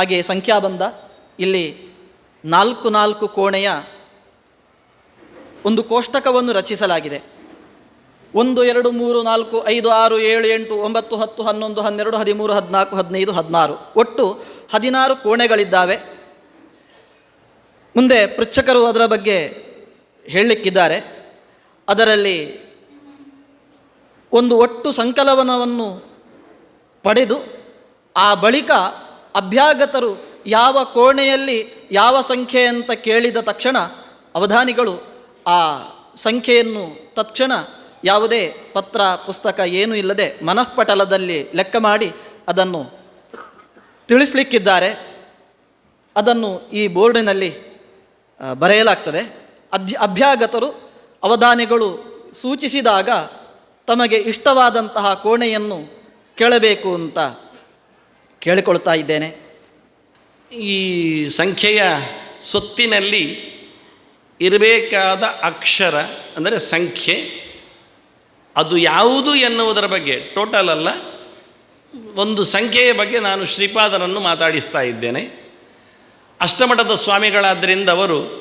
ಹಾಗೆ ಸಂಖ್ಯಾಬಂಧ ಇಲ್ಲಿ ನಾಲ್ಕು ನಾಲ್ಕು ಕೋಣೆಯ ಒಂದು ಕೋಷ್ಟಕವನ್ನು ರಚಿಸಲಾಗಿದೆ. ಒಂದು, ಎರಡು, ಮೂರು, ನಾಲ್ಕು, ಐದು, ಆರು, ಏಳು, ಎಂಟು, ಒಂಬತ್ತು, ಹತ್ತು, ಹನ್ನೊಂದು, ಹನ್ನೆರಡು, ಹದಿಮೂರು, ಹದಿನಾಲ್ಕು, ಹದಿನೈದು, ಹದಿನಾರು. ಒಟ್ಟು ಹದಿನಾರು ಕೋಣೆಗಳಿದ್ದಾವೆ. ಮುಂದೆ ಪೃಚ್ಛಕರು ಅದರ ಬಗ್ಗೆ ಹೇಳಲಿಕ್ಕಿದ್ದಾರೆ ಅದರಲ್ಲಿ ಒಂದು ಒಟ್ಟು ಸಂಕಲನವನ್ನು ಪಡೆದು ಆ ಬಳಿಕ ಅಭ್ಯಾಗತರು ಯಾವ ಕೋಣೆಯಲ್ಲಿ ಯಾವ ಸಂಖ್ಯೆ ಅಂತ ಕೇಳಿದ ತಕ್ಷಣ ಅವಧಾನಿಗಳು ಆ ಸಂಖ್ಯೆಯನ್ನು ತಕ್ಷಣ ಯಾವುದೇ ಪತ್ರ, ಪುಸ್ತಕ ಏನೂ ಇಲ್ಲದೆ ಮನಃಪಟಲದಲ್ಲಿ ಲೆಕ್ಕ ಮಾಡಿ ಅದನ್ನು ತಿಳಿಸ್ಲಿಕ್ಕಿದ್ದಾರೆ. ಅದನ್ನು ಈ ಬೋರ್ಡಿನಲ್ಲಿ ಬರೆಯಲಾಗ್ತದೆ. ಅಧ್ಯ, ಅಭ್ಯಾಗತರು ಅವಧಾನಿಗಳು ಸೂಚಿಸಿದಾಗ ತಮಗೆ ಇಷ್ಟವಾದಂತಹ ಕೋಣೆಯನ್ನು ಕೇಳಬೇಕು ಅಂತ ಕೇಳಿಕೊಳ್ತಾ ಇದ್ದೇನೆ. ಈ ಸಂಖ್ಯೆಯ ಸೊತ್ತಿನಲ್ಲಿ ಇರಬೇಕಾದ ಅಕ್ಷರ ಅಂದರೆ ಸಂಖ್ಯೆ, ಅದು ಯಾವುದು ಎನ್ನುವುದರ ಬಗ್ಗೆ ಟೋಟಲ್ ಅಲ್ಲ. ಒಂದು ಸಂಖ್ಯೆಯ ಬಗ್ಗೆ ನಾನು ಶ್ರೀಪಾದರನ್ನು ಮಾತಾಡಿಸ್ತಾ ಇದ್ದೇನೆ. ಅಷ್ಟಮಠದ ಸ್ವಾಮಿಗಳಾದ್ದರಿಂದ ಅವರು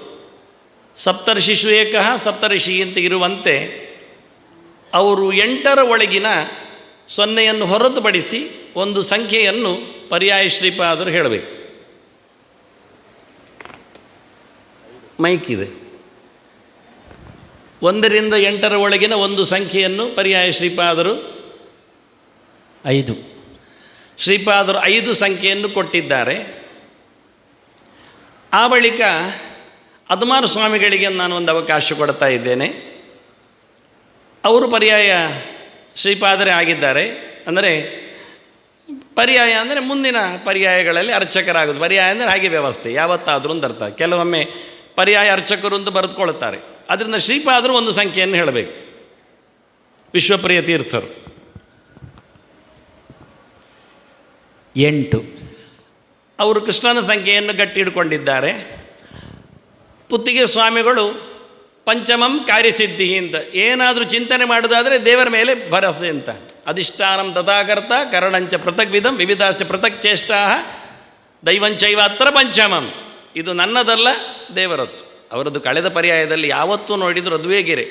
ಸಪ್ತರ್ಷಿಶು ಏಕಃ ಸಪ್ತರ್ಷಿ ಅಂತ ಇರುವಂತೆ ಅವರು ಎಂಟರ ಒಳಗಿನ ಸೊನ್ನೆಯನ್ನು ಹೊರತುಪಡಿಸಿ ಒಂದು ಸಂಖ್ಯೆಯನ್ನು ಪರ್ಯಾಯ ಶ್ರೀಪಾದರು ಹೇಳಬೇಕು. ಮೈಕ್ ಇದೆ. ಒಂದರಿಂದ ಎಂಟರ ಒಳಗಿನ ಒಂದು ಸಂಖ್ಯೆಯನ್ನು ಪರ್ಯಾಯ ಶ್ರೀಪಾದರು ಐದು. ಶ್ರೀಪಾದರು ಐದು ಸಂಖ್ಯೆಯನ್ನು ಕೊಟ್ಟಿದ್ದಾರೆ. ಆ ಬಳಿಕ ಅದ್ಮಾರು ಸ್ವಾಮಿಗಳಿಗೆ ನಾನು ಒಂದು ಅವಕಾಶ ಕೊಡ್ತಾ ಇದ್ದೇನೆ. ಅವರು ಪರ್ಯಾಯ ಶ್ರೀಪಾದರೇ ಆಗಿದ್ದಾರೆ. ಅಂದರೆ ಪರ್ಯಾಯ ಅಂದರೆ ಮುಂದಿನ ಪರ್ಯಾಯಗಳಲ್ಲಿ ಅರ್ಚಕರಾಗೋದು ಪರ್ಯಾಯ ಅಂದರೆ ಹಾಗೆ ವ್ಯವಸ್ಥೆ. ಯಾವತ್ತಾದರೂ ಒಂದು ಅರ್ಥ. ಕೆಲವೊಮ್ಮೆ ಪರ್ಯಾಯ ಅರ್ಚಕರು ಅಂತ ಬರೆದುಕೊಳ್ತಾರೆ ಅದರಿಂದ ಶ್ರೀಪಾದರು ಒಂದು ಸಂಖ್ಯೆಯನ್ನು ಹೇಳಬೇಕು. ವಿಶ್ವಪ್ರಿಯ ತೀರ್ಥರು. ಎಂಟು. ಅವರು ಕೃಷ್ಣನ ಸಂಖ್ಯೆಯನ್ನು ಗಟ್ಟಿ ಹಿಡ್ಕೊಂಡಿದ್ದಾರೆ. ಪುತ್ತಿಗೆ ಸ್ವಾಮಿಗಳು ಪಂಚಮಂ ಕಾರ್ಯಸಿದ್ಧಿ ಅಂತ. ಏನಾದರೂ ಚಿಂತನೆ ಮಾಡೋದಾದರೆ ದೇವರ ಮೇಲೆ ಭರಸೆ ಅಂತ. ಅಧಿಷ್ಠಾನಂ ತಥಾಕರ್ತ ಕರಣಂಚ ಪೃಥಕ್ ವಿಧಂ ವಿವಿಧಾಶ್ಚ ಪೃಥಕ್ ಚೇಷ್ಟಾ ದೈವಂಚೈವ ಅತ್ರ ಪಂಚಮಂ. ಇದು ನನ್ನದಲ್ಲ, ದೇವರದ್ದು. ಅವರದ್ದು ಕಳೆದ ಪರ್ಯಾಯದಲ್ಲಿ ಯಾವತ್ತೂ ನೋಡಿದರೂ ಅದುವೇ ಗೆರೆ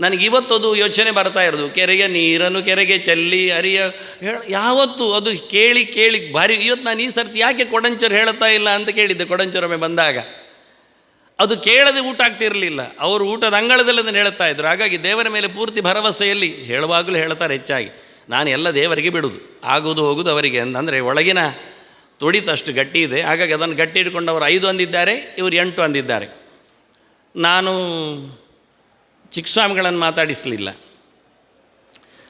ನನಗಿವತ್ತು ಅದು ಯೋಚನೆ ಬರ್ತಾ ಇರೋದು. ಕೆರೆಗೆ ನೀರನ್ನು ಕೆರೆಗೆ ಚೆಲ್ಲಿ ಅರಿಯ ಯಾವತ್ತು ಅದು ಕೇಳಿ ಕೇಳಿ ಭಾರಿ ಇವತ್ತು ನಾನು ಈ ಸರ್ತಿ ಯಾಕೆ ಕೊಡಂಚರು ಹೇಳುತ್ತಾ ಇಲ್ಲ ಅಂತ ಕೇಳಿದ್ದೆ ಕೊಡಂಚರೊಮ್ಮೆ ಬಂದಾಗ. ಅದು ಕೇಳದೆ ಊಟ ಆಗ್ತಿರಲಿಲ್ಲ ಅವರು ಊಟದ ಅಂಗಳದಲ್ಲಿ ಅದನ್ನು ಹೇಳ್ತಾ ಇದ್ರು. ಹಾಗಾಗಿ ದೇವರ ಮೇಲೆ ಪೂರ್ತಿ ಭರವಸೆಯಲ್ಲಿ ಹೇಳುವಾಗಲೂ ಹೇಳ್ತಾರೆ ಹೆಚ್ಚಾಗಿ, ನಾನು ಎಲ್ಲ ದೇವರಿಗೆ ಬಿಡುವುದು ಆಗುವುದು ಹೋಗೋದು ಅವರಿಗೆ. ಅಂದರೆ ಒಳಗಿನ ತುಡಿತ ಅಷ್ಟು ಗಟ್ಟಿ ಇದೆ. ಹಾಗಾಗಿ ಅದನ್ನು ಗಟ್ಟಿ ಹಿಡ್ಕೊಂಡು ಐದು ಅಂದಿದ್ದಾರೆ, ಇವರು ಎಂಟು ಅಂದಿದ್ದಾರೆ. ನಾನು ಚಿಕ್ಕ ಸ್ವಾಮಿಗಳನ್ನು ಮಾತಾಡಿಸಲಿಲ್ಲ.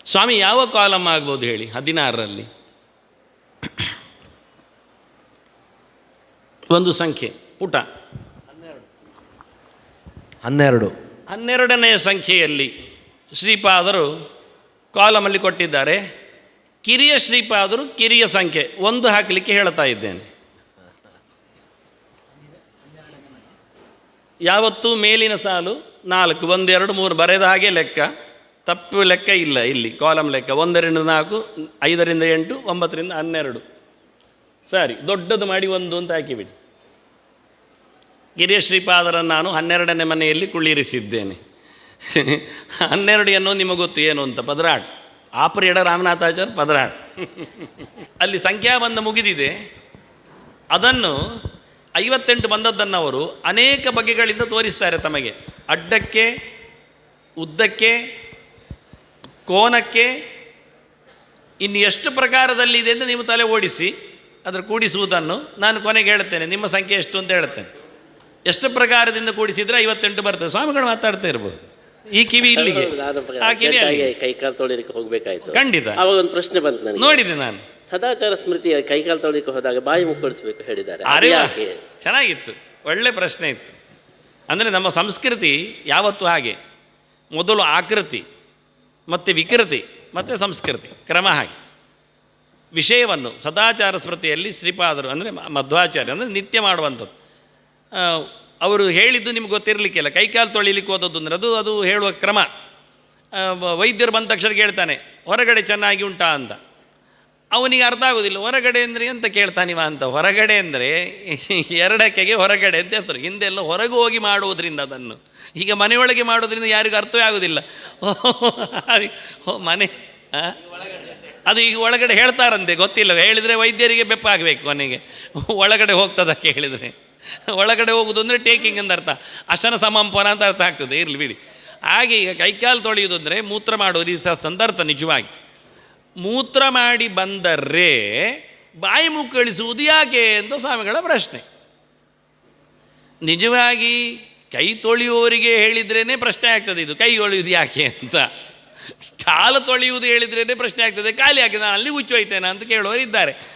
ಸ್ವಾಮಿ, ಯಾವ ಕಾಲಮ್ ಆಗ್ಬೋದು ಹೇಳಿ, ಹದಿನಾರರಲ್ಲಿ? ಒಂದು ಸಂಖ್ಯೆ, ಪುಟ. ಹನ್ನೆರಡು. ಹನ್ನೆರಡನೆಯ ಸಂಖ್ಯೆಯಲ್ಲಿ ಶ್ರೀಪಾದರು ಕಾಲಮಲ್ಲಿ ಕೊಟ್ಟಿದ್ದಾರೆ. ಕಿರಿಯ ಶ್ರೀಪಾದರು ಕಿರಿಯ ಸಂಖ್ಯೆ. ಒಂದು ಹಾಕಲಿಕ್ಕೆ ಹೇಳ್ತಾ ಇದ್ದೇನೆ. ಯಾವತ್ತೂ ಮೇಲಿನ ಸಾಲು ನಾಲ್ಕು. ಒಂದೆರಡು ಮೂರು ಬರೆದ ಹಾಗೆ ಲೆಕ್ಕ. ತಪ್ಪು ಲೆಕ್ಕ ಇಲ್ಲ ಇಲ್ಲಿ. ಕಾಲಮ್ ಲೆಕ್ಕ. ಒಂದರಿಂದ ನಾಲ್ಕು, ಐದರಿಂದ ಎಂಟು, ಒಂಬತ್ತರಿಂದ ಹನ್ನೆರಡು. ಸರಿ, ದೊಡ್ಡದು ಮಾಡಿ ಒಂದು ಅಂತ ಹಾಕಿಬಿಡಿ. ಗಿರಿಯ ಶ್ರೀಪಾದರನ್ನು ನಾನು ಹನ್ನೆರಡನೇ ಮನೆಯಲ್ಲಿ ಕುಳ್ಳಿರಿಸಿದ್ದೇನೆ. ಹನ್ನೆರಡು ಅನ್ನೋ ನಿಮಗೆ ಗೊತ್ತು ಏನು ಅಂತ ಪದರಾಟ್ ಆಪರೇಡ ರಾಮನಾಥಾಚಾರ್ಯ ಪದರಾಟ್ ಅಲ್ಲಿ ಸಂಖ್ಯಾಬಂಧ ಮುಗಿದಿದೆ. ಅದನ್ನು ಐವತ್ತೆಂಟು ಬಂದದ್ದನ್ನು ಅವರು ಅನೇಕ ಬಗೆಗಳಿಂದ ತೋರಿಸ್ತಾರೆ ತಮಗೆ. ಅಡ್ಡಕ್ಕೆ, ಉದ್ದಕ್ಕೆ, ಕೋನಕ್ಕೆ, ಇನ್ನು ಎಷ್ಟು ಪ್ರಕಾರದಲ್ಲಿ ಇದೆ ಅಂತ ನೀವು ತಲೆ ಓಡಿಸಿ, ಅದರ ಕೂಡಿಸುವುದನ್ನು ನಾನು ಕೊನೆಗೆ ಹೇಳ್ತೇನೆ ನಿಮ್ಮ ಸಂಖ್ಯೆ ಎಷ್ಟು ಅಂತ ಹೇಳುತ್ತೇನೆ. ಎಷ್ಟು ಪ್ರಕಾರದಿಂದ ಕೂಡಿಸಿದ್ರೆ ಐವತ್ತೆಂಟು ಬರ್ತದೆ. ಸ್ವಾಮಿಗಳು ಮಾತಾಡ್ತಾ ಇರ್ಬೋದು. ಈ ಕಿವಿ ಇಲ್ಲಿಗೆ. ಆ ಕಿವಿ ಅಲ್ಲಿಗೆ. ಕೈಕಾಲು ತೊಳಿಲಿಕ್ಕೆ ಹೋಗ್ಬೇಕಾಯ್ತು. ಖಂಡಿತ. ಅವಾಗ ಒಂದು ಪ್ರಶ್ನೆ ಬಂತು ನನಗೆ. ನೋಡಿದೆ ನಾನು. ಸದಾಚಾರ ಸ್ಮೃತಿ ಕೈಕಾಲು ತೊಳಿಲಿಕ್ಕೆ ಹೋದಾಗ ಬಾಯಿ ಮುಕ್ಕಳಿಸ್ಬೇಕು ಹೇಳಿದ್ದಾರೆ. ಅದು ಅರೆ ವಾ, ಯಾಕೆ? ಚೆನ್ನಾಗಿತ್ತು. ಒಳ್ಳೆ ಪ್ರಶ್ನೆ ಇತ್ತು. ಅಂದರೆ ನಮ್ಮ ಸಂಸ್ಕೃತಿ ಯಾವತ್ತೂ ಹಾಗೆ. ಮೊದಲು ಆಕೃತಿ ಮತ್ತು ವಿಕೃತಿ ಮತ್ತು ಸಂಸ್ಕೃತಿ. ಕ್ರಮ ಹಾಗೆ. ವಿಷಯವನ್ನು ಸದಾಚಾರ ಸ್ಮೃತಿಯಲ್ಲಿ ಶ್ರೀಪಾದರು ಅಂದರೆ ಮಧ್ವಾಚಾರ್ಯ ಅಂದರೆ ನಿತ್ಯ ಮಾಡುವಂಥದ್ದು. ಅವರು ಹೇಳಿದ್ದು ನಿಮ್ಗೆ ಗೊತ್ತಿರಲಿಕ್ಕಿಲ್ಲ. ಕೈಕಾಲು ತೊಳಿಲಿಕ್ಕೆ ಹೋದದ್ದು ಅಂದರೆ ಅದು ಅದು ಹೇಳುವ ಕ್ರಮ. ವೈದ್ಯರು ಬಂದ ತಕ್ಷಣ ಕೇಳ್ತಾನೆ, ಹೊರಗಡೆ ಚೆನ್ನಾಗಿ ಉಂಟಾ ಅಂತ. ಅವನಿಗೆ ಅರ್ಥ ಆಗೋದಿಲ್ಲ, ಹೊರಗಡೆ ಅಂದರೆ ಅಂತ ಕೇಳ್ತಾನಿವ ಅಂತ. ಹೊರಗಡೆ ಅಂದರೆ ಎರಡಕ್ಕೆಗೆ ಹೊರಗಡೆ ಅಂತ ಹೆಸರು. ಹಿಂದೆಲ್ಲ ಹೊರಗೆ ಹೋಗಿ ಮಾಡುವುದರಿಂದ ಅದನ್ನು. ಈಗ ಮನೆಯೊಳಗೆ ಮಾಡೋದ್ರಿಂದ ಯಾರಿಗೂ ಅರ್ಥವೇ ಆಗೋದಿಲ್ಲ. ಓ ಮನೆ? ಅದು ಈಗ ಒಳಗಡೆ ಹೇಳ್ತಾರಂತೆ ಗೊತ್ತಿಲ್ಲ ಹೇಳಿದರೆ ವೈದ್ಯರಿಗೆ ಬೆಪ್ಪಾಗಬೇಕು ಮನೆಗೆ. ಒಳಗಡೆ ಹೋಗ್ತದಕ್ಕೆ ಹೇಳಿದರೆ ಒಳಗಡೆ ಹೋಗುದು ಅಂದರೆ ಟೇಕಿಂಗ್ ಅಂತ ಅರ್ಥ. ಅಶನ ಸಮಂಪನ ಅಂತ ಅರ್ಥ ಆಗ್ತದೆ, ಇರಲಿ ಬಿಡಿ. ಹಾಗೆ ಈಗ ಕೈಕಾಲು ತೊಳೆಯುವುದು ಅಂದರೆ ಮೂತ್ರ ಮಾಡುವುದು ರೀತಿ ಸಂದರ್ಥ ನಿಜವಾಗಿ. ಮೂತ್ರ ಮಾಡಿ ಬಂದರೆ ಬಾಯಿ ಮುಕ್ಕಳಿಸುವುದು ಯಾಕೆ ಅಂತ ಸ್ವಾಮಿಗಳ ಪ್ರಶ್ನೆ. ನಿಜವಾಗಿ ಕೈ ತೊಳೆಯುವವರಿಗೆ ಹೇಳಿದ್ರೇ ಪ್ರಶ್ನೆ ಆಗ್ತದೆ ಇದು. ಕೈ ತೊಳೆಯುವುದು ಯಾಕೆ ಅಂತ. ಕಾಲು ತೊಳೆಯುವುದು ಹೇಳಿದ್ರೇ ಪ್ರಶ್ನೆ ಆಗ್ತದೆ. ಖಾಲಿ ಯಾಕೆ ನಾನು ಅಲ್ಲಿ ಹುಚ್ಚೋಯ್ತೇನೆ ಅಂತ ಕೇಳುವವರು ಇದ್ದಾರೆ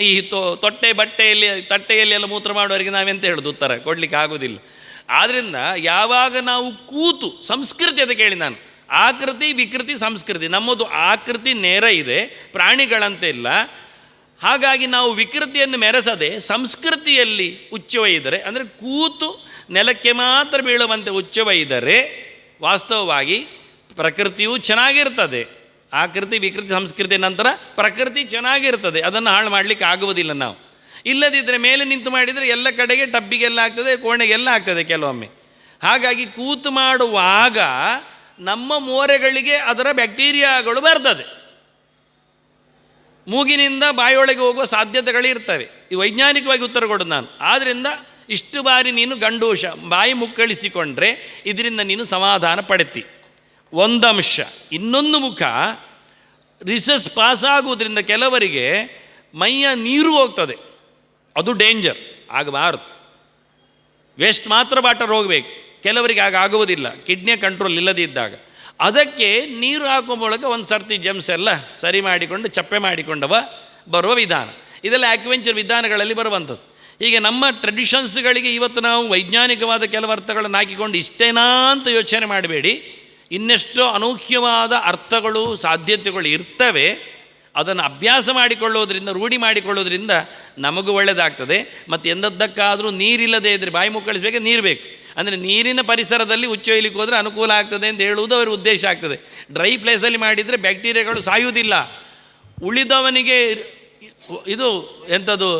ಈ ತೊ, ತೊಟ್ಟೆ ಬಟ್ಟೆಯಲ್ಲಿ, ತಟ್ಟೆಯಲ್ಲಿ ಎಲ್ಲ ಮೂತ್ರ ಮಾಡುವವರಿಗೆ ನಾವೆಂತ ಹೇಳೋದು? ಉತ್ತರ, ಕೊಡಲಿಕ್ಕೆ ಆಗೋದಿಲ್ಲ. ಆದ್ದರಿಂದ ಯಾವಾಗ ನಾವು ಕೂತು ಸಂಸ್ಕೃತಿ ಅಂತ ಕೇಳಿ ನಾನು. ಆಕೃತಿ, ವಿಕೃತಿ, ಸಂಸ್ಕೃತಿ. ನಮ್ಮದು ಆಕೃತಿ ನೇರ ಇದೆ, ಪ್ರಾಣಿಗಳಂತೆ ಇಲ್ಲ. ಹಾಗಾಗಿ ನಾವು ವಿಕೃತಿಯನ್ನು ಮೆರೆಸದೆ ಸಂಸ್ಕೃತಿಯಲ್ಲಿ ಉಚ್ಚವೈದರೆ ಅಂದರೆ ಕೂತು ನೆಲಕ್ಕೆ ಮಾತ್ರ ಬೀಳುವಂತೆ ಉಚ್ಚವೈದರೆ ವಾಸ್ತವವಾಗಿ ಪ್ರಕೃತಿಯು ಚೆನ್ನಾಗಿರ್ತದೆ. ಆಕೃತಿ, ವಿಕೃತಿ, ಸಂಸ್ಕೃತಿ, ನಂತರ ಪ್ರಕೃತಿ ಚೆನ್ನಾಗಿರ್ತದೆ. ಅದನ್ನು ಹಾಳು ಮಾಡಲಿಕ್ಕೆ ಆಗುವುದಿಲ್ಲ ನಾವು. ಇಲ್ಲದಿದ್ದರೆ ಮೇಲೆ ನಿಂತು ಮಾಡಿದರೆ ಎಲ್ಲ ಕಡೆಗೆ ಟಬ್ಬಿಗೆಲ್ಲ ಆಗ್ತದೆ, ಕೋಣೆಗೆಲ್ಲ ಆಗ್ತದೆ ಕೆಲವೊಮ್ಮೆ. ಹಾಗಾಗಿ ಕೂತು ಮಾಡುವಾಗ ನಮ್ಮ ಮೋರೆಗಳಿಗೆ ಅದರ ಬ್ಯಾಕ್ಟೀರಿಯಾಗಳು ಬರ್ತದೆ. ಮೂಗಿನಿಂದ ಬಾಯೊಳಗೆ ಹೋಗುವ ಸಾಧ್ಯತೆಗಳಿರ್ತವೆ ಈ ವೈಜ್ಞಾನಿಕವಾಗಿ ಉತ್ತರ ಕೊಡೋದು ನಾನು. ಆದ್ದರಿಂದ ಇಷ್ಟು ಬಾರಿ ನೀನು ಗಂಡೂಷ, ಬಾಯಿ ಮುಕ್ಕಳಿಸಿಕೊಂಡ್ರೆ ಇದರಿಂದ ನೀನು ಸಮಾಧಾನ ಪಡೆತಿ. ಒಂದಂಶ. ಇನ್ನೊಂದು ಮುಖ ರಿಸರ್ಚ್ ಪಾಸ್ ಆಗೋದ್ರಿಂದ ಕೆಲವರಿಗೆ ಮೈಯ ನೀರು ಹೋಗ್ತದೆ. ಅದು ಡೇಂಜರ್ ಆಗಬಾರದು. ವೇಸ್ಟ್ ಮಾತ್ರ ವಾಟರ್ ಹೋಗಬೇಕು. ಕೆಲವರಿಗೆ ಆಗ ಆಗುವುದಿಲ್ಲ. ಕಿಡ್ನಿಯ ಕಂಟ್ರೋಲ್ ಇಲ್ಲದಿದ್ದಾಗ ಅದಕ್ಕೆ ನೀರು ಹಾಕುವ ಮೂಲಕ ಒಂದು ಸರ್ತಿ ಜಮ್ಸ್ ಎಲ್ಲ ಸರಿ ಮಾಡಿಕೊಂಡು, ಚಪ್ಪೆ ಮಾಡಿಕೊಂಡವ ಬರುವ ವಿಧಾನ. ಇದೆಲ್ಲ ಆಕ್ವೆಂಚರ್ ವಿಧಾನಗಳಲ್ಲಿ ಬರುವಂಥದ್ದು. ಹೀಗೆ ನಮ್ಮ ಟ್ರೆಡಿಷನ್ಸ್ಗಳಿಗೆ ಇವತ್ತು ನಾವು ವೈಜ್ಞಾನಿಕವಾದ ಕೆಲವು ಅರ್ಥಗಳನ್ನು ಹಾಕಿಕೊಂಡು ಇಷ್ಟೇನಾ ಅಂತ ಯೋಚನೆ ಮಾಡಬೇಡಿ. ಇನ್ನೆಷ್ಟೋ ಅನೂಖ್ಯವಾದ ಅರ್ಥಗಳು, ಸಾಧ್ಯತೆಗಳು ಇರ್ತವೆ. ಅದನ್ನು ಅಭ್ಯಾಸ ಮಾಡಿಕೊಳ್ಳೋದ್ರಿಂದ, ರೂಢಿ ಮಾಡಿಕೊಳ್ಳೋದ್ರಿಂದ ನಮಗೂ ಒಳ್ಳೆಯದಾಗ್ತದೆ ಮತ್ತು ಎಂದದ್ದಕ್ಕಾದರೂ ನೀರಿಲ್ಲದೆ ಇದ್ದರೆ ಬಾಯಿ ಮುಕ್ಕಳಿಸ್ಬೇಕು ನೀರು ಬೇಕು. ಅಂದರೆ ನೀರಿನ ಪರಿಸರದಲ್ಲಿ ಉಚ್ಚೊಯ್ಲಿಕ್ಕೆ ಹೋದರೆ ಅನುಕೂಲ ಆಗ್ತದೆ ಅಂತ ಹೇಳುವುದು ಅವರ ಉದ್ದೇಶ ಆಗ್ತದೆ. ಡ್ರೈ ಪ್ಲೇಸಲ್ಲಿ ಮಾಡಿದರೆ ಬ್ಯಾಕ್ಟೀರಿಯಾಗಳು ಸಾಯುವುದಿಲ್ಲ. ಉಳಿದವನಿಗೆ ಇದು ಎಂಥದ್ದು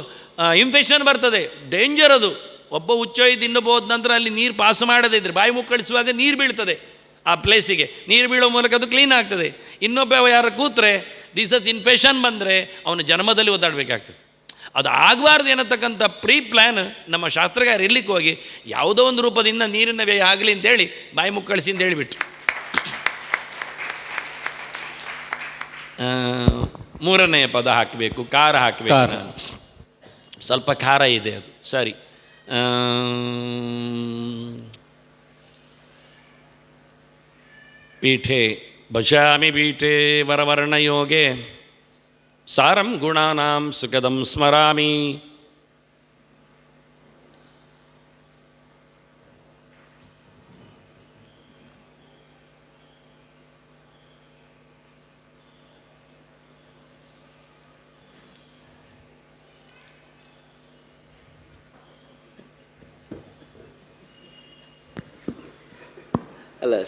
ಇನ್ಫೆಕ್ಷನ್ ಬರ್ತದೆ. ಡೇಂಜರ್ ಅದು. ಒಬ್ಬ ಉಚ್ಚೊಯ್ದು ಇನ್ನೊಬ್ಬ ನಂತರ ಅಲ್ಲಿ ನೀರು ಪಾಸ್ ಮಾಡದೇ ಇದ್ದರೆ ಬಾಯಿ ಮುಕ್ಕಳಿಸುವಾಗ ನೀರು ಬೀಳ್ತದೆ. ಆ ಪ್ಲೇಸಿಗೆ. ನೀರು ಬೀಳೋ ಮೂಲಕ ಅದು ಕ್ಲೀನ್ ಆಗ್ತದೆ. ಇನ್ನೊಬ್ಬ ಯಾರು ಕೂತ್ರೆ ಡಿಸಸ್ ಇನ್ಫೆಕ್ಷನ್ ಬಂದರೆ ಅವನು ಜನ್ಮದಲ್ಲಿ ಒದ್ದಾಡಬೇಕಾಗ್ತದೆ. ಅದು ಆಗಬಾರ್ದು ಏನತಕ್ಕಂಥ ಪ್ರೀ ಪ್ಲ್ಯಾನ್ ನಮ್ಮ ಶಾಸ್ತ್ರಗಾರ ಇರ್ಲಿಕ್ಕೆ ಹೋಗಿ ಯಾವುದೋ ಒಂದು ರೂಪದಿಂದ ನೀರಿನ ವ್ಯಯ ಆಗಲಿ ಅಂತೇಳಿ ಬಾಯಿ ಮುಕ್ಕಳಿಸಿ ಅಂತ ಹೇಳಿಬಿಟ್ರು. ಮೂರನೆಯ ಪದ ಹಾಕಬೇಕು ಖಾರ ಹಾಕಬೇಕು ನಾನು. ಸ್ವಲ್ಪ ಖಾರ ಇದೆ ಅದು. ಸರಿ. ಆಮ್, ಪೀಠೆ ಭಜಾಮಿ ಪೀಠೆ ವರವರ್ಣಯೋಗೆ ಸಾರಂ ಗುಣಾನಾಂ ಸುಖದಂ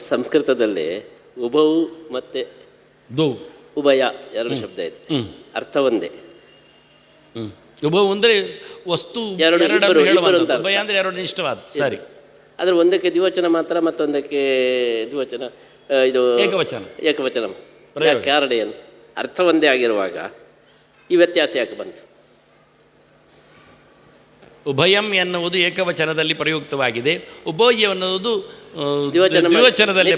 ಸಂಸ್ಕೃತದಲ್ಲಿ ಉಭವು ಮತ್ತೆ ದೌ. ಉಭಯ ಎರಡು ಶಬ್ದ ಇದೆ. ಅರ್ಥ ಒಂದೇ. ಉಭವು ಅಂದರೆ ವಸ್ತು ಎರಡು, ಉಭಯ ಅಂದರೆ ಎರಡು ಇಷ್ಟವಾದ ಸರಿ. ಆದರೆ ಒಂದಕ್ಕೆ ದ್ವಿವಚನ ಮಾತ್ರ ಮತ್ತೊಂದಕ್ಕೆ ದ್ವಿವಚನ ಇದು ಏಕವಚನ. ಏಕವಚನ. ಕ್ಯಾರಡೆಯನ್ನು ಯಾಕೆ? ಕಾರಣ ಏನು? ಅರ್ಥ ಒಂದೇ ಆಗಿರುವಾಗ ಈ ವ್ಯತ್ಯಾಸ ಯಾಕೆ ಬಂತು? ಉಭಯಂ ಎನ್ನುವುದು ಏಕವಚನದಲ್ಲಿ ಪ್ರಯುಕ್ತವಾಗಿದೆ. ಉಭಯ ಎನ್ನುವುದು ದ್ವಿವಚನದಲ್ಲಿ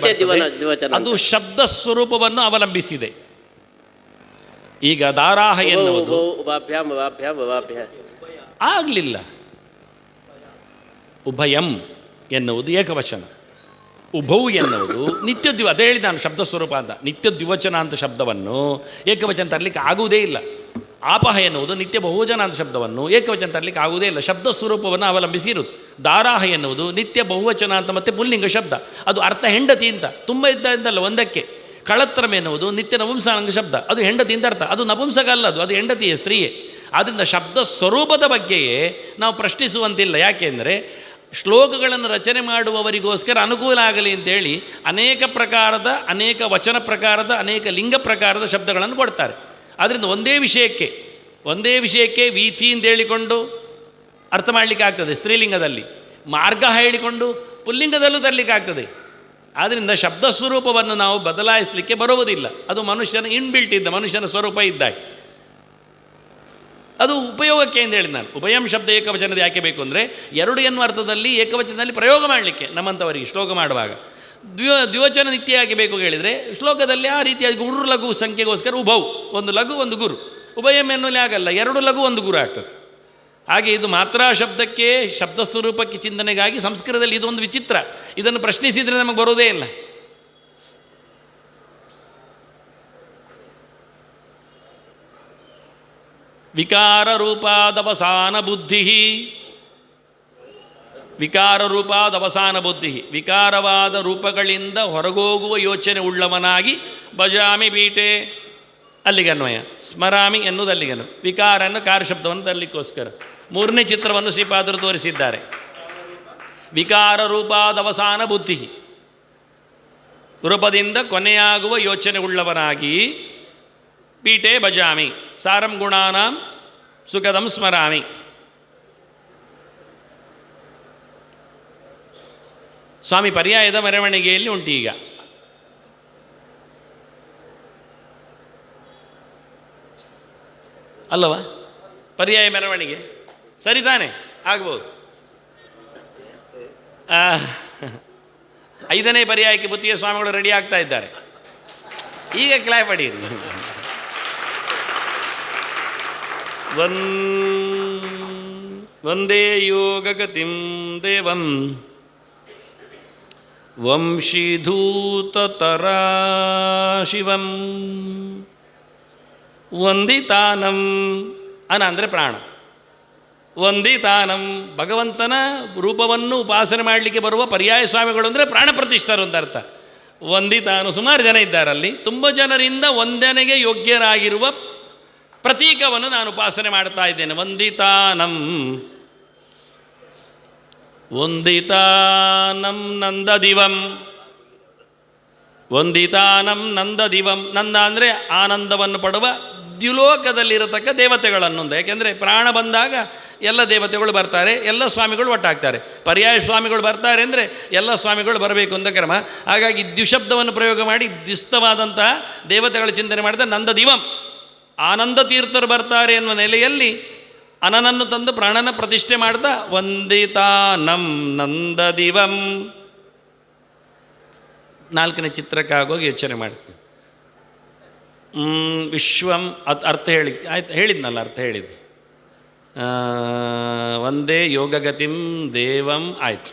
ಅದು ಶಬ್ದ ಸ್ವರೂಪವನ್ನು ಅವಲಂಬಿಸಿದೆ. ಈಗ ದಾರಾಹ ಎನ್ನುವುದು ಆಗಲಿಲ್ಲ. ಉಭಯಂ ಎನ್ನುವುದು ಏಕವಚನ. ಉಭವು ಎನ್ನುವುದು ನಿತ್ಯ ದಿವ ಅದೇ ಹೇಳಿದ ನಾನು ಶಬ್ದ ಸ್ವರೂಪ ಅಂತ. ನಿತ್ಯ ದ್ವಿವಚನ ಅಂತ ಶಬ್ದವನ್ನು ಏಕವಚನ ತರಲಿಕ್ಕೆ ಆಗುವುದೇ ಇಲ್ಲ. ಆಪಹ ಎನ್ನುವುದು ನಿತ್ಯ ಬಹುವಚನ ಅಂತ ಶಬ್ದವನ್ನು ಏಕವಚನ ತರಲಿಕ್ಕೆ ಆಗುವುದೇ ಇಲ್ಲ. ಶಬ್ದ ಸ್ವರೂಪವನ್ನು ಅವಲಂಬಿಸಿ ಇರುತ್ತೆ ದಾರಾಹ ಎನ್ನುವುದು ನಿತ್ಯ ಬಹುವಚನ ಅಂತ ಮತ್ತೆ ಪುಲ್ಲಿಂಗ ಶಬ್ದ. ಅದು ಅರ್ಥ ಹೆಂಡತಿ ಅಂತ. ತುಂಬ ಇದ್ದಲ್ಲ ಒಂದಕ್ಕೆ. ಕಳತ್ರಮ ಎನ್ನುವುದು ನಿತ್ಯ ನಪುಂಸಕಾಂಗ ಶಬ್ದ. ಅದು ಹೆಂಡತಿ ಅಂತ ಅರ್ಥ. ಅದು ನಪುಂಸಕ ಅಲ್ಲ ಅದು. ಅದು ಹೆಂಡತಿಯೇ, ಸ್ತ್ರೀಯೇ. ಆದ್ದರಿಂದ ಶಬ್ದ ಸ್ವರೂಪದ ಬಗ್ಗೆಯೇ ನಾವು ಪ್ರಶ್ನಿಸುವಂತಿಲ್ಲ. ಯಾಕೆಂದರೆ ಶ್ಲೋಕಗಳನ್ನು ರಚನೆ ಮಾಡುವವರಿಗೋಸ್ಕರ ಅನುಕೂಲ ಆಗಲಿ ಅಂತೇಳಿ ಅನೇಕ ಪ್ರಕಾರದ, ಅನೇಕ ವಚನ ಪ್ರಕಾರದ, ಅನೇಕ ಲಿಂಗ ಪ್ರಕಾರದ ಶಬ್ದಗಳನ್ನು ಕೊಡ್ತಾರೆ. ಆದ್ದರಿಂದ ಒಂದೇ ವಿಷಯಕ್ಕೆ ಒಂದೇ ವಿಷಯಕ್ಕೆ ವೀತಿ ಅಂತ ಹೇಳಿಕೊಂಡು ಅರ್ಥ ಮಾಡಲಿಕ್ಕೆ ಆಗ್ತದೆ ಸ್ತ್ರೀಲಿಂಗದಲ್ಲಿ. ಮಾರ್ಗ ಹೇಳಿಕೊಂಡು ಪುಲ್ಲಿಂಗದಲ್ಲೂ ತರಲಿಕ್ಕೆ ಆಗ್ತದೆ. ಆದ್ದರಿಂದ ಶಬ್ದ ಸ್ವರೂಪವನ್ನು ನಾವು ಬದಲಾಯಿಸಲಿಕ್ಕೆ ಬರುವುದಿಲ್ಲ. ಅದು ಮನುಷ್ಯನ ಇನ್ಬಿಲ್ಟ್ ಇದ್ದ, ಮನುಷ್ಯನ ಸ್ವರೂಪ ಇದ್ದ ಅದು ಉಪಯೋಗಕ್ಕೆ ಅಂತ ಹೇಳಿದ ನಾನು. ಉಭಯಂ ಶಬ್ದ ಏಕವಚನದ ಯಾಕೆ ಬೇಕು ಅಂದರೆ ಎರಡು ಎನ್ನುವ ಅರ್ಥದಲ್ಲಿ ಏಕವಚನದಲ್ಲಿ ಪ್ರಯೋಗ ಮಾಡಲಿಕ್ಕೆ ನಮ್ಮಂಥವರಿಗೆ ಶ್ಲೋಕ ಮಾಡುವಾಗ. ದ್ವಿವ ದ್ವಿವಚನ ನಿತ್ಯವಾಗಿ ಬೇಕು ಹೇಳಿದರೆ ಶ್ಲೋಕದಲ್ಲಿ ಆ ರೀತಿಯಾಗಿ ಗುರು ಲಘು ಸಂಖ್ಯೆಗೋಸ್ಕರ ಉಭವ್ ಒಂದು ಲಘು, ಒಂದು ಗುರು. ಉಭಯಂ ಎನ್ನುವಲ್ಲಿ ಆಗಲ್ಲ, ಎರಡು ಲಘು, ಒಂದು ಗುರು ಆಗ್ತದೆ. ಹಾಗೆ ಇದು ಮಾತ್ರ ಶಬ್ದಕ್ಕೆ ಶಬ್ದ ಸ್ವರೂಪಕ್ಕೆ ಚಿಂತನೆಗಾಗಿ ಸಂಸ್ಕೃತದಲ್ಲಿ ಇದೊಂದು ವಿಚಿತ್ರ. ಇದನ್ನು ಪ್ರಶ್ನಿಸಿದರೆ ನಮಗೆ ಬರೋದೇ ಇಲ್ಲ. ವಿಕಾರ ರೂಪಾದವಸಾನ ಬುದ್ಧಿ ವಿಕಾರ ರೂಪಾದವಸಾನ ಬುದ್ಧಿ. ವಿಕಾರವಾದ ರೂಪಗಳಿಂದ ಹೊರಗೋಗುವ ಯೋಚನೆ ಉಳ್ಳವನಾಗಿ ಭಜಾಮಿ ಬೀಟೆ ಅಲ್ಲಿಗೆ ಅನ್ವಯ. ಸ್ಮರಾಮಿ ಎನ್ನುವುದು ಅನ್ನು ಕಾರ ಶಬ್ದವನ್ನು ತರಲಿಕ್ಕೋಸ್ಕರ. ಮೂರನೇ ಚಿತ್ರವನ್ನು ಶ್ರೀಪಾದರು ತೋರಿಸಿದ್ದಾರೆ. ವಿಕಾರ ರೂಪಾದವಸಾನ ಬುದ್ಧಿ. ರೂಪದಿಂದ ಕೊನೆಯಾಗುವ ಯೋಚನೆ ಉಳ್ಳವನಾಗಿ ಪೀಠೆ ಭಜಾಮಿ. ಸಾರಂ ಗುಣಾನಾಂ ಸುಖದಂ ಸ್ಮರಾಮಿ. ಸ್ವಾಮಿ ಪರ್ಯಾಯದ ಮೆರವಣಿಗೆಯಲ್ಲಿ ಉಂಟು ಈಗ ಅಲ್ಲವ? ಪರ್ಯಾಯ ಮೆರವಣಿಗೆ. ಸರಿ ತಾನೆ, ಆಗ್ಬೋದು. ಐದನೇ ಪರ್ಯಾಯಕ್ಕೆ ಬುತ್ತಿಯ ಸ್ವಾಮಿಗಳು ರೆಡಿ ಆಗ್ತಾ ಇದ್ದಾರೆ. ಈಗ ಕ್ಲಾಯ್ ಪಡೀರಿ ಒಂದೇ ಯೋಗಗತಿಂ ದೇವಂ. ವಂಶೀಧೂತತರಾ ಶಿವಂ ವಂದಿತಾನಂ ಅನ ಅಂದರೆ ಪ್ರಾಣ. ವಂದಿತಾನಂ ಭಗವಂತನ ರೂಪವನ್ನು ಉಪಾಸನೆ ಮಾಡಲಿಕ್ಕೆ ಬರುವ ಪರ್ಯಾಯ ಸ್ವಾಮಿಗಳು ಅಂದರೆ ಪ್ರಾಣ ಪ್ರತಿಷ್ಠರು ಅಂತ ಅರ್ಥ. ವಂದಿತಾನು ಸುಮಾರು ಜನ ಇದ್ದಾರಲ್ಲಿ. ತುಂಬ ಜನರಿಂದ ವಂದನೆಗೆ ಯೋಗ್ಯರಾಗಿರುವ ಪ್ರತೀಕವನ್ನು ನಾನು ಉಪಾಸನೆ ಮಾಡ್ತಾ ಇದ್ದೇನೆ. ವಂದಿತಾನಂ. ವಂದಿತಾನಂ ನಂದದಿವಂ ವಂದಿತಾನಂ ನಂದದಿವಂ ನಂದ ಅಂದರೆ ಆನಂದವನ್ನು ಪಡುವ ದ್ಯುಲೋಕದಲ್ಲಿರತಕ್ಕ ದೇವತೆಗಳನ್ನು ಅಂತ. ಯಾಕೆಂದರೆ ಪ್ರಾಣ ಬಂದಾಗ ಎಲ್ಲ ದೇವತೆಗಳು ಬರ್ತಾರೆ, ಎಲ್ಲ ಸ್ವಾಮಿಗಳು ಒಟ್ಟಾಗ್ತಾರೆ. ಪರ್ಯಾಯ ಸ್ವಾಮಿಗಳು ಬರ್ತಾರೆ ಅಂದರೆ ಎಲ್ಲ ಸ್ವಾಮಿಗಳು ಬರಬೇಕು ಅಂತ ಕ್ರಮ. ಹಾಗಾಗಿ ದ್ವಿಶಬ್ದವನ್ನು ಪ್ರಯೋಗ ಮಾಡಿ ದ್ವಿಸ್ತವಾದಂತಹ ದೇವತೆಗಳ ಚಿಂತನೆ ಮಾಡಿದ ನಂದ ದಿವಂ. ಆನಂದ ತೀರ್ಥರು ಬರ್ತಾರೆ ಎನ್ನುವ ನೆಲೆಯಲ್ಲಿ ಅನನನ್ನು ತಂದು ಪ್ರಾಣನ ಪ್ರತಿಷ್ಠೆ ಮಾಡ್ತಾ ವಂದಿತಾನಂ ನಂದದಿವಂ ನಾಲ್ಕನೇ ಚಿತ್ರಕ್ಕಾಗೋಗಿ ಯೋಚನೆ ಮಾಡ್ತೀನಿ. ವಿಶ್ವಂ ಅರ್ಥ ಹೇಳಿ ಆಯ್ತು ಹೇಳಿದ್ನಲ್ಲ ಅರ್ಥ ಹೇಳಿದ್ದು ಆ, ಒಂದೇ ಯೋಗಗತಿಂ ದೇವಂ ಆಯಿತು.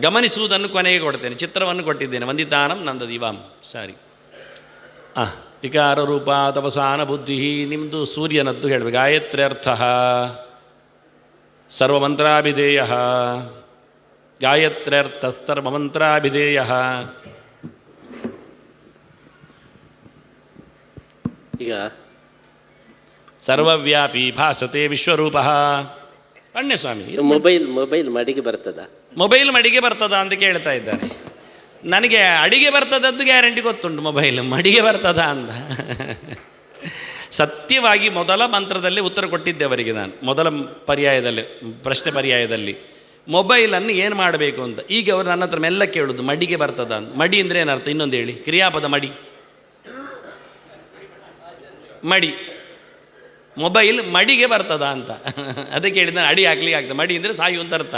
ಗಮನಿಸುವುದನ್ನು ಕೊನೆಗೆ ಕೊಡ್ತೇನೆ ಚಿತ್ರವನ್ನು ಕೊಟ್ಟಿದ್ದೇನೆ ವಂದಿತಾನಂ ನಂದ ದಿವಾಂ ಸಾರಿ. ಹಾಂ ವಿಕಾರ ರೂಪ ತಪಸಾನ ಬುದ್ಧಿ ನಿಮ್ಮದು ಸೂರ್ಯನದ್ದು ಹೇಳಬೇಕು. ಗಾಯತ್ರ್ಯರ್ಥ ಸರ್ವಮಂತ್ರಾಭಿಧೇಯ. ಗಾಯತ್ರ್ಯರ್ಥ ಸರ್ವಮಂತ್ರಾಭಿಧೇಯ. ಈಗ ಸರ್ವವ್ಯಾಪಿ ಭಾಸತೆ ವಿಶ್ವರೂಪ. ಸ್ವಾಮಿ ಮೊಬೈಲ್ ಮೊಬೈಲ್ ಮಡಿಗೆ ಬರ್ತದ? ಮೊಬೈಲ್ ಮಡಿಗೆ ಬರ್ತದ ಅಂತ ಕೇಳ್ತಾ ಇದ್ದಾರೆ. ನನಗೆ ಅಡಿಗೆ ಬರ್ತದದ್ದು ಗ್ಯಾರಂಟಿ ಗೊತ್ತುಂಟು ಮೊಬೈಲ್ ಮಡಿಗೆ ಬರ್ತದ ಅಂತ. ಸತ್ಯವಾಗಿ ಮೊದಲ ಮಂತ್ರದಲ್ಲಿ ಉತ್ತರ ಕೊಟ್ಟಿದ್ದೆ ಅವರಿಗೆ ನಾನು, ಮೊದಲ ಪರ್ಯಾಯದಲ್ಲಿ, ಪ್ರಶ್ನೆ ಪರ್ಯಾಯದಲ್ಲಿ. ಮೊಬೈಲನ್ನು ಏನು ಮಾಡಬೇಕು ಅಂತ? ಈಗ ಅವರು ನನ್ನ ಹತ್ರ ಮೆಲ್ಲ ಕೇಳೋದು, ಮಡಿಗೆ ಬರ್ತದ ಅಂತ. ಮಡಿ ಅಂದರೆ ಏನರ್ಥ? ಇನ್ನೊಂದು ಹೇಳಿ, ಕ್ರಿಯಾಪದ ಮಡಿ. ಮಡಿ. ಮೊಬೈಲ್ ಮಡಿಗೆ ಬರ್ತದ ಅಂತ. ಅದಕ್ಕೆ ಹೇಳಿದ ಅಡಿ ಹಾಕ್ಲಿಕ್ಕೆ ಆಗ್ತದೆ. ಮಡಿ ಅಂದರೆ ಸಾಯು ಅಂತ ಅರ್ಥ.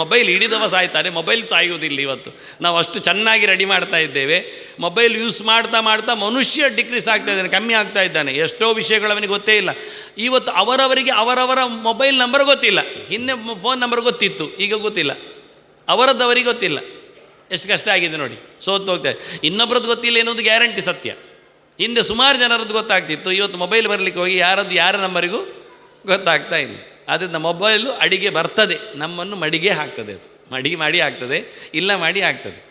ಮೊಬೈಲ್ ಹಿಡಿದವ ಸಾಯ್ತಾನೆ, ಮೊಬೈಲ್ ಸಾಯುವುದಿಲ್ಲ ಇವತ್ತು. ನಾವು ಅಷ್ಟು ಚೆನ್ನಾಗಿ ರೆಡಿ ಮಾಡ್ತಾ ಇದ್ದೇವೆ. ಮೊಬೈಲ್ ಯೂಸ್ ಮಾಡ್ತಾ ಮಾಡ್ತಾ ಮನುಷ್ಯ ಡಿಕ್ರೀಸ್ ಆಗ್ತಾ ಇದ್ದಾನೆ, ಕಮ್ಮಿ ಆಗ್ತಾ ಇದ್ದಾನೆ. ಎಷ್ಟೋ ವಿಷಯಗಳು ಅವನಿಗೆ ಗೊತ್ತೇ ಇಲ್ಲ. ಇವತ್ತು ಅವರವರಿಗೆ ಅವರವರ ಮೊಬೈಲ್ ನಂಬರ್ ಗೊತ್ತಿಲ್ಲ. ಹಿಂದೆ ಫೋನ್ ನಂಬರ್ ಗೊತ್ತಿತ್ತು, ಈಗ ಗೊತ್ತಿಲ್ಲ. ಅವರದ್ದವರಿಗೆ ಗೊತ್ತಿಲ್ಲ. ಎಷ್ಟು ಕಷ್ಟ ಆಗಿದೆ ನೋಡಿ. ಸೋತು ಹೋಗ್ತಾರೆ ಇನ್ನೊಬ್ರದ್ದು ಗೊತ್ತಿಲ್ಲ ಎನ್ನುವುದು ಗ್ಯಾರಂಟಿ ಸತ್ಯ. ಹಿಂದೆ ಸುಮಾರು ಜನರದ್ದು ಗೊತ್ತಾಗ್ತಿತ್ತು. ಇವತ್ತು ಮೊಬೈಲ್ ಬರಲಿಕ್ಕೆ ಹೋಗಿ ಯಾರದ್ದು ಯಾರ ನಂಬರಿಗೂ ಗೊತ್ತಾಗ್ತಾ ಇಲ್ಲ. ಆದ್ದರಿಂದ ಮೊಬೈಲು ಅಡಿಗೆ ಬರ್ತದೆ. ನಮ್ಮನ್ನು ಮಡಿಗೆ ಹಾಕ್ತದೆ ಅದು. ಮಡಿ ಮಾಡಿ ಆಗ್ತದೆ ಇಲ್ಲ ಮಾಡಿ ಆಗ್ತದೆ